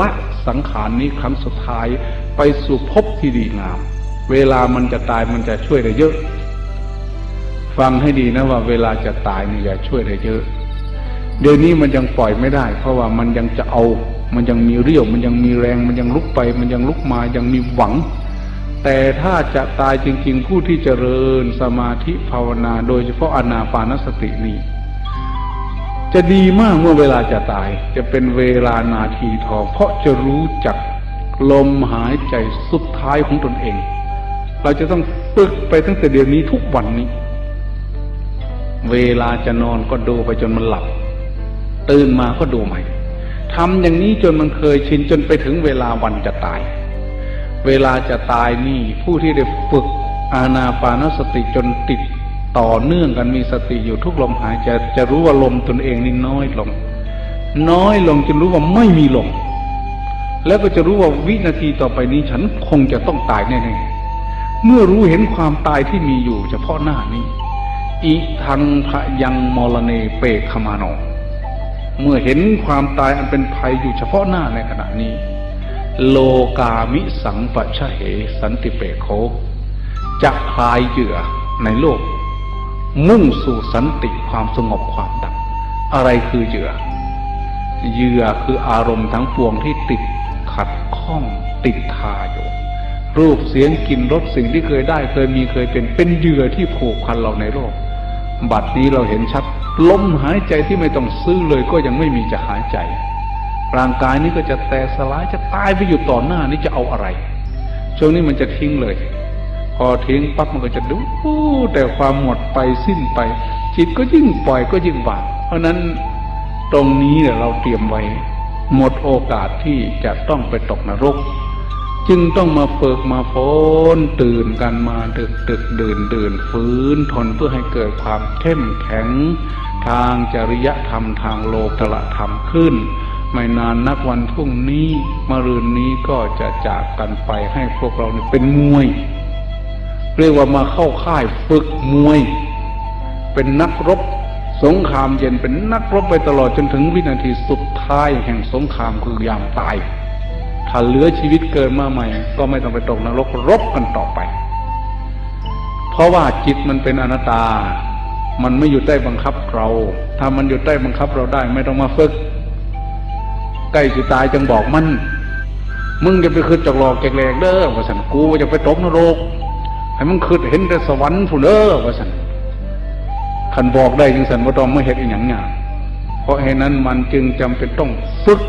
ละสังขารนี้ครั้งสุดท้ายไปสู่ภพที่ดีงาม เวลามันจะตายมันจะช่วยได้เยอะ ฟังให้ดีนะว่าเวลาจะตายนี่อย่าช่วยได้เยอะ เดี๋ยวนี้มันยังปล่อยไม่ได้ เพราะว่ามันยังจะเอา มันยังมีเรี่ยว มันยังมีแรง มันยังลุกไป มันยังลุกมา ยังมีหวังแต่ถ้าจะตายจริงๆ ผู้ที่เจริญสมาธิภาวนา โดยเฉพาะอนาปานสตินี้ จะดีมากเมื่อเวลาจะตาย จะเป็นเวลานาทีทอง เพราะจะรู้จักลมหายใจสุดท้ายของตนเอง เราจะต้องฝึกไปตั้งแต่เดี๋ยวนี้ทุกวันนี้ เวลาจะนอนก็ดูไปจนมันหลับ ตื่นมาก็ดูใหม่ทำอย่างนี้จนมันเคยชินจนไปถึงเวลาวันจะตาย เวลาจะตายนี่ผู้ที่ได้ฝึกอาณาปานสติจนติด ต่อเนื่องกันมีสติอยู่ทุกลมหายใจจะรู้ว่าลมตนเองนี่น้อยลง น้อยลงจนรู้ว่าไม่มีลมแล้วก็จะรู้ว่าวินาทีต่อไปนี้ฉันคงจะต้องตายแน่ๆเมื่อรู้เห็นความตายที่มีอยู่ เฉพาะหน้านี้อิทังพยังมรเนเปกขมาโนเมื่อเห็นความตายอันเป็นภัยอยู่เฉพาะหน้าในขณะนี้ โลกามิสังปะชะเหสันติเปโคจะคลายเหยื่อในโลก มุ่งสู่สันติความสงบความดับ อะไรคือเหยื่อ เหยื่อคืออารมณ์ทั้งปวงที่ติดขัดข้องติดทาอยู่ รูปเสียงกลิ่นรสสิ่งที่เคยได้เคยมีเคยเป็นเป็นเหยื่อที่ผูกพันเราในโลก บัดนี้เราเห็นชัดลมหายใจที่ไม่ต้องซื้อเลยก็ยังไม่มีจะหายใจ ร่างกายนี้ก็จะแตกสลายจะตายไปอยู่ต่อหน้านี้จะเอาอะไร ช่วงนี้มันจะทิ้งเลย พอทิ้งปั๊บมันก็จะดูแต่ความหมดไปสิ้นไป จิตก็ยิ่งปล่อยก็ยิ่งวางเพราะนั้นตรงนี้เนี่ยเราเตรียมไว้ หมดโอกาสที่จะต้องไปตกนรก จึงต้องมาเปิกมาฟ้นตื่นกันมาดึกดึกดื่นดื่นฟื้นทนเพื่อให้เกิดความเข้มแข็ง ทางจริยธรรมทางโลกละธรรมขึ้นไม่นานนักวันพรุ่งนี้มะรืนนี้ก็จะจากกันไปให้พวกเราเนี่ยเป็นมวย เรียกว่ามาเข้าค่ายฝึกมวย เป็นนักรบสงครามเย็นเป็นนักรบไปตลอดจนถึงวินาทีสุดท้ายแห่งสงครามคือยามตาย ถ้าเหลือชีวิตเกินมาใหม่ ก็ไม่ต้องไปตกนรกรบกันต่อไป เพราะว่าจิตมันเป็นอนัตตา มันไม่อยู่ใต้บังคับเรา ถ้ามันอยู่ใต้บังคับเราได้ไม่ต้องมาฝึก ใกล้สิตายจึงบอกมัน มึงจะไปคืดจากหลอกแกแหลกเด้อว่าสันกูจะไปตกนรก ให้มันคืดเห็นแต่สวรรค์ผู้เด้อว่าสันขันบอกได้จึงสันว่าต้องไม่เห็นอีกอย่างงานเพราะเหตุนั้นมันจึงจำเป็นต้องฝึก